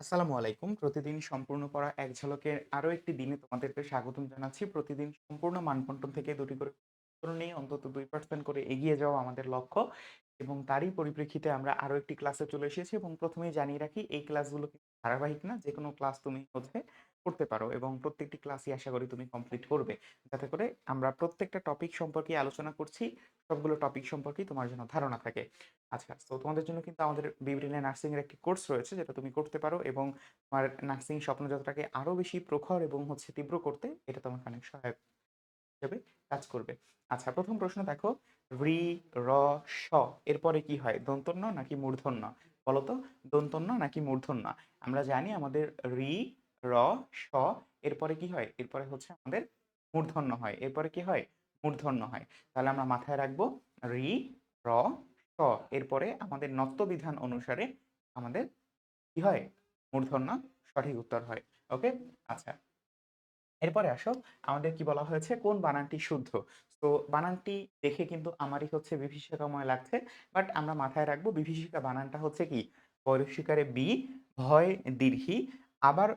আসসালামু আলাইকুম। প্রতিদিন সম্পূর্ণ করা এক ঝলকের আরও একটি দিনে তোমাদেরকে স্বাগতম জানাচ্ছি। প্রতিদিন সম্পূর্ণ মানবন্টন থেকে দুটি করে নিয়ে অন্তত দুই পার্সেন্ট করে এগিয়ে যাওয়া আমাদের লক্ষ্য এবং তারই পরিপ্রেক্ষিতে আমরা আরও একটি ক্লাসে চলে এসেছি এবং প্রথমেই জানিয়ে রাখি, এই ক্লাসগুলো ধারাবাহিক না। যে কোনো ক্লাস তুমি হচ্ছে করতে পারো এবং প্রত্যেকটি ক্লাসই আশা করি তুমি কমপ্লিট করবে। যাতে করে আমরা প্রত্যেকটা টপিক সম্পর্কে আলোচনা করছি, সবগুলো টপিক সম্পর্কেই তোমার জন্য ধারণা থাকে। আচ্ছা, তো তোমাদের জন্য কিন্তু আমাদের বিউটিনে নার্সিং এর একটি কোর্স রয়েছে যেটা তুমি করতে পারো এবং তোমার নার্সিং স্বপ্ন স্বপ্নযাত্রাকে আরও বেশি প্রখর এবং হচ্ছে তীব্র করতে এটা তোমাকে অনেক সহায়ক হিসেবে কাজ করবে। আচ্ছা, প্রথম প্রশ্ন দেখো রি, র, স এরপরে কি হয়? দন্তন্য নাকি মূর্ধন্য? বলতো দন্তন্য নাকি মূর্ধন্য? আমরা জানি আমাদের রি, র, স এরপরে কি হয়? এরপরে হচ্ছে আমাদের মূর্ধন্য হয়। এরপরে কি হয়? মূর্ধন্য হয়। তাহলে আমরা মাথায় রাখব রি, র, স এরপরে আমাদের নত্যবিধান অনুসারে আমাদের কি হয়? মূর্ধন্য সঠিক উত্তর হয়। ওকে? আচ্ছা। এরপরে আসো আমাদের কি বলা হয়েছে কোন বানানটি শুদ্ধ? তো বানানটি দেখে কিন্তু আমারই হচ্ছে বিভীষিকাময় লাগছে। বাট আমরা মাথায় রাখব বিভীষিকা বানানটা হচ্ছে কি? পরশিকারে বি, ভয় দীর্ঘি, আবার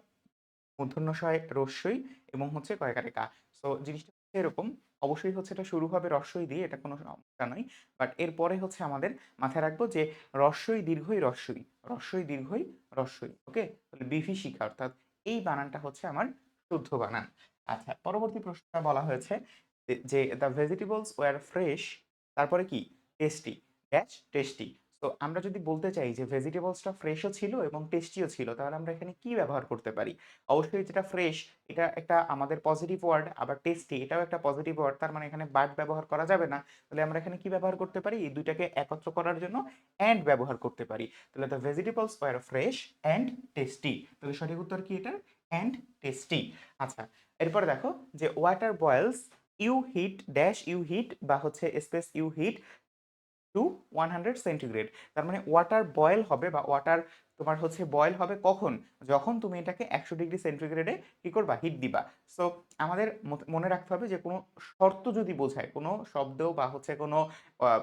মূর্ধন্য ষয় রস্যই এবং হচ্ছে কয়কারে কা। সো জিনিসটা হচ্ছে এরকম। অবশ্যই হচ্ছে এটা শুরু হবে রস্যই দিয়ে এটা কোনো সমস্যা নয়। বাট এরপরে হচ্ছে আমাদের মাথায় রাখব যে রস্যই দীর্ঘই রস্যই, রস্যই দীর্ঘই রস্যই। ওকে? তাহলে বিভীষিকা অর্থাৎ এই বানানটা হচ্ছে আমার শুদ্ধ বানান। আচ্ছা পরবর্তী প্রশ্নটা বলা হয়েছে যে, যে "দ্য ভেজিটেবলস ওয়ার ফ্রেশ" তারপরে কি? Tasty, dash tasty. তো আমরা যদি বলতে চাই যে ভেজিটেবলসটা ফ্রেশও ছিল এবং টেস্টিও ছিল, তাহলে আমরা এখানে কি ব্যবহার করতে পারি? অবশ্যই যেটা ফ্রেশ, এটা একটা আমাদের পজিটিভ ওয়ার্ড আবার টেস্টি এটাও একটা পজিটিভ ওয়ার্ড তার মানে এখানে বাট ব্যবহার করা যাবে না। তাহলে আমরা এখানে কি ব্যবহার করতে পারি? এই ২ টাকে একত্র করার জন্য অ্যান্ড ব্যবহার করতে পারি। তাহলে "the vegetables are fresh and tasty" তাহলে সঠিক উত্তর কি এটার? And tasty. আচ্ছা এরপরে দেখো যে "water boils you heat dash you heat" বা হচ্ছে space "you heat to 100 centigrade" তার মানে ওয়াটার বয়েল হবে বা ওয়াটার তোমার হচ্ছে বয়েল হবে কখন? যখন তুমি এটাকে ১০০ ডিগ্রি সেন্টিগ্রেডে কী করবা? হিট দিবা। সো আমাদের মনে রাখতে হবে যে কোনো শর্ত যদি বোঝায়, কোনো শব্দ বা হচ্ছে কোনো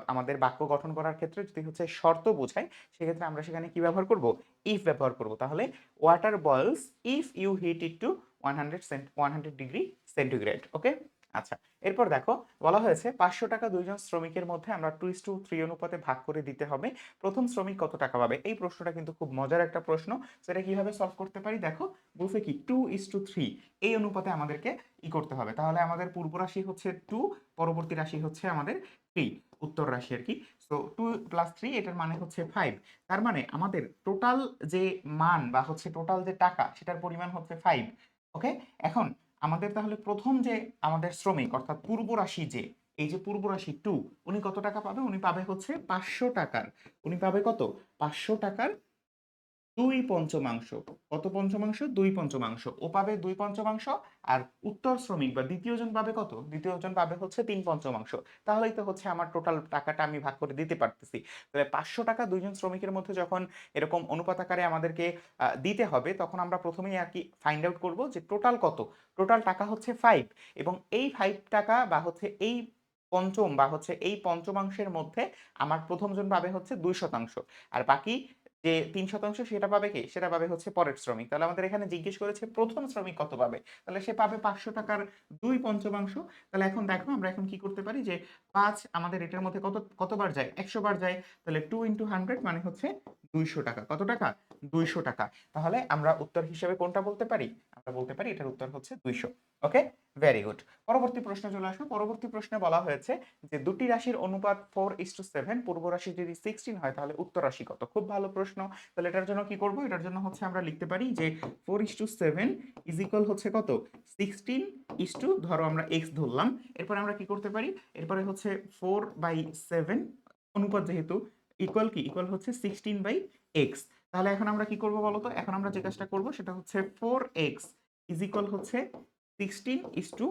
আমাদের বাক্য গঠন করার ক্ষেত্রে যদি হচ্ছে শর্ত বোঝায় সেক্ষেত্রে আমরা সেখানে কী ব্যবহার করব? ইফ ব্যবহার করব। তাহলে "water boils if you heat it to 100 cent 100 degree centigrade" okay? আচ্ছা এরপর দেখো বলা হয়েছে পাঁচশো টাকা দুইজন শ্রমিকের মধ্যে আমরা 2:3 অনুপাতে ভাগ করে দিতে হবে। প্রথম শ্রমিক কত টাকা পাবে? এই প্রশ্নটা কিন্তু খুব মজার একটা প্রশ্ন। সেটা কীভাবে সলভ করতে পারি? দেখো, বলছে কি 2:3 এই অনুপাতে আমাদেরকে ই করতে হবে। তাহলে আমাদের পূর্ব রাশি হচ্ছে টু পরবর্তী রাশি হচ্ছে আমাদের থ্রি উত্তর রাশি আর কি সো টু প্লাস থ্রি এটার মানে হচ্ছে ফাইভ তার মানে আমাদের টোটাল যে মান বা হচ্ছে টোটাল যে টাকা, সেটার পরিমাণ হচ্ছে ফাইভ ওকে? এখন আমাদের তাহলে প্রথম যে আমাদের শ্রমিক অর্থাৎ পূর্ব রাশি যে, এই যে পূর্ব রাশি টু উনি কত টাকা পাবে? উনি পাবে হচ্ছে ৳৫০০ উনি পাবে কত? ৳৫০০ ২ পঞ্চমাংশ। কত পঞ্চমাংশ? দুই পঞ্চমাংশ। ও পাবে দুই পঞ্চমাংশ আর উত্তর শ্রমিক বা ২য় জন পাবে কত? ২য় জন পাবে হচ্ছে তিন পঞ্চমাংশ। তাহলেই তো হচ্ছে আমার টোটাল টাকাটা আমি ভাগ করে দিতে পারতেছি। তাহলে ৳৫০০ ২ জন শ্রমিকের মধ্যে যখন এরকম অনুপাত আকারে আমাদেরকে দিতে হবে, তখন আমরা প্রথমেই আর কি ফাইন্ড আউট করব যে টোটাল কত? টোটাল টাকা হচ্ছে ফাইভ এবং এই ফাইভ টাকা বা হচ্ছে এই পঞ্চম বা হচ্ছে এই পঞ্চমাংশের মধ্যে আমার ১ম জন পাবে হচ্ছে দুই শতাংশ আর বাকি যে তিন শতাংশ সেটা পাবে কি সেটা পাবে হচ্ছে পরের শ্রমিক। তাহলে আমাদের এখানে জিজ্ঞেস করেছে, প্রথম শ্রমিক কত পাবে? তাহলে সে পাবে পাঁচশো টাকার দুই পঞ্চমাংশ। তাহলে এখন দেখো, আমরা এখন কি করতে পারি যে পাঁচ আমাদের এটার মধ্যে কত, কতবার যায়? ১০০ বার যায়। তাহলে 2 ইনটু 100 মানে হচ্ছে ৳২০০ কত টাকা? ৳২০০ তাহলে আমরা উত্তর হিসেবে কোনটা বলতে পারি? আমরা বলতে পারি এটার উত্তর হচ্ছে ২০০ ওকে? Very good. পরবর্তী প্রশ্ন চলে আসো। পরবর্তী প্রশ্নে বলা হয়েছে যে, দুটি রাশির অনুপাত 4:7 পূর্ব রাশি যদি 16 হয়, তাহলে উত্তর রাশি কত? খুব ভালো প্রশ্ন। তাহলে এটার জন্য কি করব? এটার জন্য হচ্ছে আমরা লিখতে পারি যে 4:7 ইজ ইকুয়াল হচ্ছে কত? সিক্সটিন ইস টু ধরো আমরা x ধরলাম। এরপরে আমরা কি করতে পারি? এরপরে হচ্ছে 4/7 অনুপাত যেহেতু ইকুয়াল কি? ইকুয়াল হচ্ছে 16/x তাহলে এখন আমরা কি করব বলো তো? এখন আমরা যে কাজটা করব সেটা হচ্ছে 4x ইজ ইকুয়াল হচ্ছে 16:7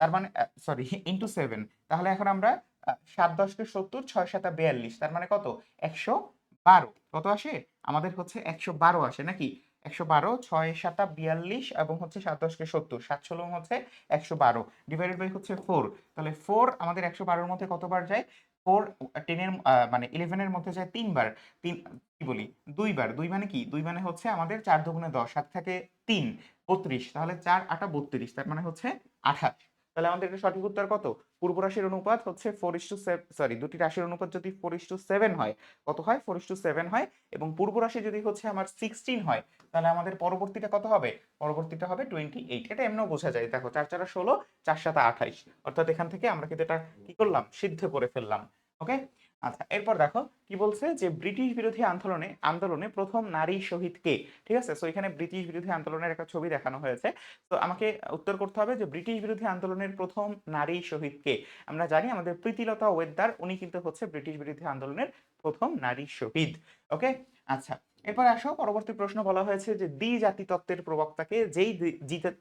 তার মানে সরি ইনটু 7 তাহলে এখন আমরা আ ৭ ১০ কে ৭০ ৬ ৭ ৪২ তার মানে কত? ১১২ কত আসে? আমাদের হচ্ছে ১১২ আসে, নাকি? ১১২ ৬ ৭ ৪২ এবং হচ্ছে ৭ ১০ কে ৭০ ৭ ষোলো হচ্ছে ১১২ ডিভাইডেড বাই হচ্ছে 4 তাহলে 4 আমাদের ১১২ এর মধ্যে কতবার যায়? ফোর টেনের মানে ইলেভেনের মধ্যে যায় তিনবার, তিন, কি বলি, দুইবার, দুই মানে কি? দুই মানে হচ্ছে আমাদের চার দুগুণে দশ, সাত থাকে তিন, বত্রিশ, তাহলে চার আটা বত্রিশ, তার মানে হচ্ছে আঠাশ। তাহলে আমাদের এটা সঠিক উত্তর কত? পূর্ব রাশির অনুপাত হচ্ছে ফোর ইস টু সরি দুটি রাশির অনুপাত যদি ফোর ইস টু সেভেন হয়, কত হয়? ফোর ইস টু সেভেন হয় এবং পূর্ব রাশি যদি হচ্ছে আমার সিক্সটিন হয়, তাহলে আমাদের পরবর্তীটা কত হবে? পরবর্তীটা হবে টোয়েন্টি এইট এটা এমনিও বোঝা যায়। দেখো, চার চারা ষোলো, চার সাথে আঠাইশ। অর্থাৎ এখান থেকে আমরা কিন্তু এটা কি করলাম? সিদ্ধ করে ফেললাম। ওকে আচ্ছা এরপর দেখো কি বলছে যে ব্রিটিশ বিরোধী আন্দোলনে আন্দোলনে প্রথম নারী শহীদ কে? ঠিক আছে? সো এখানে ব্রিটিশ বিরোধী আন্দোলনের একটা ছবি দেখানো হয়েছে। তো আমাকে উত্তর করতে হবে যে ব্রিটিশ বিরোধী আন্দোলনের প্রথম নারী শহীদ কে? আমরা জানি আমাদের প্রীতিলতা ওয়েদ্দার উনি কিন্তু হচ্ছে ব্রিটিশ বিরোধী আন্দোলনের প্রথম নারী শহীদ। ওকে আচ্ছা এরপর আসো, পরবর্তী প্রশ্ন বলা হয়েছে যে দ্বি জাতি তত্ত্বের প্রবক্তাকে, যেই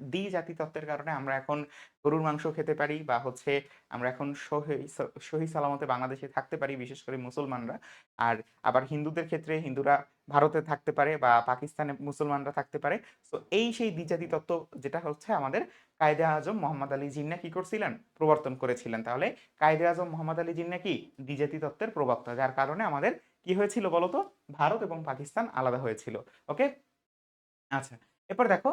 দ্বি- জাতি তত্ত্বের কারণে আমরা এখন গরুর মাংস খেতে পারি বা হচ্ছে আমরা এখন সহি সালামতে বাংলাদেশে থাকতে পারি, বিশেষ করে মুসলমানরা। আর আবার হিন্দুদের ক্ষেত্রে হিন্দুরা ভারতে থাকতে পারে বা পাকিস্তানে মুসলমানরা থাকতে পারে। তো এই সেই দ্বিজাতি তত্ত্ব যেটা হচ্ছে আমাদের কায়দে আজম মোহাম্মদ আলী জিন্না কি করছিলেন? প্রবর্তন করেছিলেন। তাহলে কায়দে আজম মোহাম্মদ আলী জিন্না কি? দ্বিজাতি তত্ত্বের প্রবক্তা, যার কারণে আমাদের কি হয়েছিল বলতো? ভারত এবং পাকিস্তান আলাদা হয়েছিল, ওকে? আচ্ছা এরপর দেখো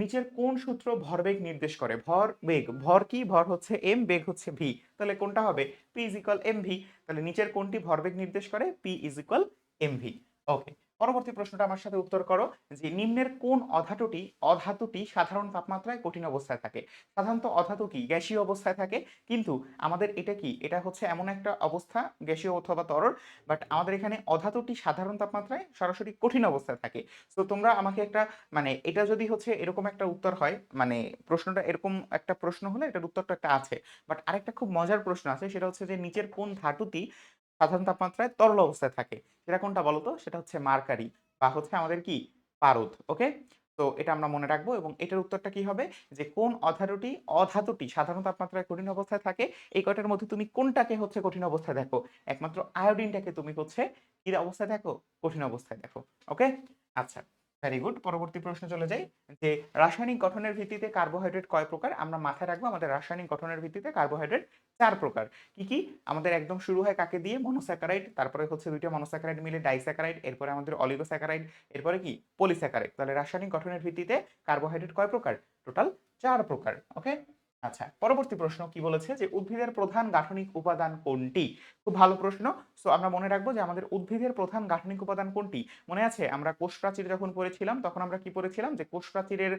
নিচের কোন সূত্র ভরবেগ নির্দেশ করে? ভর বেগ, ভর কি? ভর হচ্ছে এম বেগ হচ্ছে ভি তাহলে কোনটা হবে? P is equal M V তাহলে নিচের কোনটি ভরবেগ নির্দেশ করে? P is equal M V okay পরবর্তী প্রশ্নটা আমার সাথে উত্তর করো যে নিম্নের কোন অধাতুটি অধাতুটি সাধারণ তাপমাত্রায় কঠিন অবস্থায় থাকে? সাধারণত অধাতু কি? গ্যাসীয় অবস্থায় থাকে। কিন্তু আমাদের এটা কি? এটা হচ্ছে এমন একটা অবস্থা, গ্যাসীয় অথবা তরল বাট আমাদের এখানে অধাতুটি সাধারণ তাপমাত্রায় সরাসরি কঠিন অবস্থায় থাকে। তো তোমরা আমাকে একটা মানে এটা যদি হচ্ছে এরকম একটা উত্তর হয় মানে প্রশ্নটা এরকম একটা প্রশ্ন হলে এটার উত্তরটা একটা আছে। বাট আরেকটা খুব মজার প্রশ্ন আছে, সেটা হচ্ছে যে নিচের কোন ধাতুটি সাধারণ তাপমাত্রায় তরল অবস্থায় থাকে। সেটা কোনটা বলো তো সেটা হচ্ছে মার্কারি বা হচ্ছে আমাদের কি? পারদ, ওকে? তো এটা আমরা মনে রাখব এবং এটার উত্তরটা কি হবে? যে কোন অধাতুটি অধাতুটি সাধারণ তাপমাত্রায় কঠিন অবস্থায় থাকে, এই কটার মধ্যে তুমি কোনটাকে হচ্ছে কঠিন অবস্থায় দেখো? একমাত্র আয়োডিনটাকে তুমি হচ্ছে কি অবস্থায় দেখো? কঠিন অবস্থায় দেখো, ওকে? আচ্ছা। ভেরি গুড পরবর্তী প্রশ্ন চলে যাই, যে রাসায়নিক গঠনের ভিত্তিতে কার্বোহাইড্রেট কয় প্রকার? আমরা মাথায় রাখব আমাদের রাসায়নিক গঠনের ভিত্তিতে কার্বোহাইড্রেট চার প্রকার। কি কি? আমাদের একদম শুরু হয় কাকে দিয়ে? মনোস্যাকারাইড তারপরে হচ্ছে দুইটা মনোস্যাকারাইড মিলে ডাইস্যাকারাইড এরপরে আমাদের অলিগোস্যাকারাইড এরপরে কি? পলিস্যাকারাইড তাহলে রাসায়নিক গঠনের ভিত্তিতে কার্বোহাইড্রেট কয় প্রকার? টোটাল চার প্রকার ওকে আচ্ছা পরবর্তী প্রশ্ন কি বলেছে যে উদ্ভিদের প্রধান গাঠনিক উপাদান কোনটি? খুব ভালো প্রশ্ন। সো আমরা মনে রাখব যে আমাদের উদ্ভিদের প্রধান গাঠনিক উপাদান কোনটি? মনে আছে আমরা কোষ প্রাচীর যখন পড়েছিলাম, তখন আমরা কি পড়েছিলাম? যে কোষ প্রাচীরের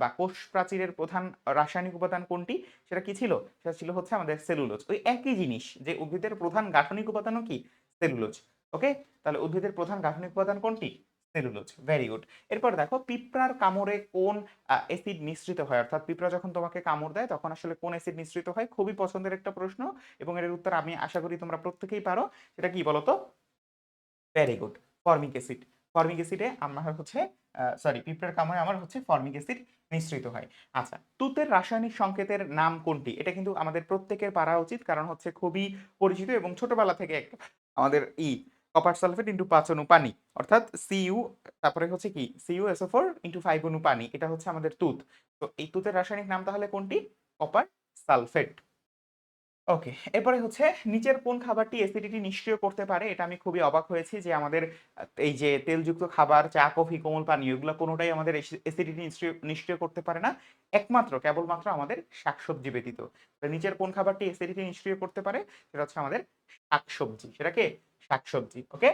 বা কোষ প্রাচীরের প্রধান রাসায়নিক উপাদান কোনটি? সেটা কি ছিল? সেটা ছিল হচ্ছে আমাদের সেলুলোজ। ওই একই জিনিস, যে উদ্ভিদের প্রধান গাঠনিক উপাদানও কি? সেলুলোজ। ওকে তাহলে উদ্ভিদের প্রধান গাঠনিক উপাদান কোনটি? সেলুলোজ ভেরি গুড এরপর দেখো, পিঁপড়ার কামড়ে কোন অ্যাসিড মিশ্রিত হয়? অর্থাৎ পিঁপড়া যখন তোমাকে কামড় দেয়, তখন আসলে কোন অ্যাসিড মিশ্রিত হয়? খুবই পছন্দের একটা প্রশ্ন এবং এর উত্তর আমি আশা করি তোমরা প্রত্যেকেই পারো। সেটা কি বলতো? Very good formic acid formic অ্যাসিডে আমার হচ্ছে সরি পিঁপড়ার কামড়ে আমার হচ্ছে ফর্মিক অ্যাসিড মিশ্রিত হয়। আচ্ছা তুতের রাসায়নিক সংকেতের নাম কোনটি? এটা কিন্তু আমাদের প্রত্যেকের পারা উচিত, কারণ হচ্ছে খুবই পরিচিত এবং ছোটবেলা থেকে একটা আমাদের ই কপার সালফেট ইন্টু পাঁচ অনু পানি, অর্থাৎ সিইউ তারপরে হচ্ছে কি? CU SO four into five অনু পানি, এটা হচ্ছে আমাদের তুত। তো এই তুতের রাসায়নিক নাম তাহলে কোনটি? কপার সালফেট ওকে এরপরে হচ্ছে নিচের কোন খাবারটি অ্যাসিডিটি নিষ্ক্রিয় করতে পারে? এটা আমি খুবই অবাক হয়েছি যে আমাদের, এই যে তেলযুক্ত খাবার, চা, কফি, কোমল পানীয় এগুলো কোনোটাই আমাদের অ্যাসিডিটি নিষ্ক্রিয় করতে পারে না। একমাত্র, কেবলমাত্র আমাদের শাকসবজি ব্যতীত। নিচের কোন খাবারটি অ্যাসিডিটি নিষ্ক্রিয় করতে পারে? সেটা হচ্ছে আমাদের শাকসবজি। সেটাকে শাকসবজি ওকে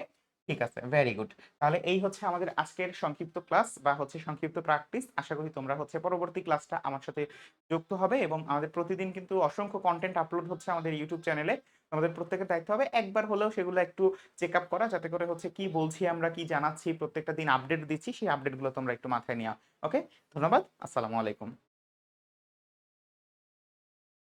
ঠিক আছে ভেরি গুড তাহলে এই হচ্ছে আমাদের আজকের সংক্ষিপ্ত ক্লাস বা হচ্ছে সংক্ষিপ্ত প্র্যাকটিস আশা করি তোমরা হচ্ছে পরবর্তী ক্লাসটা আমার সাথে যুক্ত হবে এবং আমাদের প্রতিদিন কিন্তু অসংখ্য কন্টেন্ট আপলোড হচ্ছে আমাদের ইউটিউব চ্যানেলে আমাদের প্রত্যেকের দায়িত্ব হবে একবার হলেও সেগুলো একটু চেক আপ করা যাতে করে হচ্ছে কি বলছি আমরা, কি জানাচ্ছি, প্রত্যেকটা দিন আপডেট দিচ্ছি, সেই আপডেটগুলো তোমরা একটু মাথায় নিও ওকে ধন্যবাদ, আসসালামু আলাইকুম।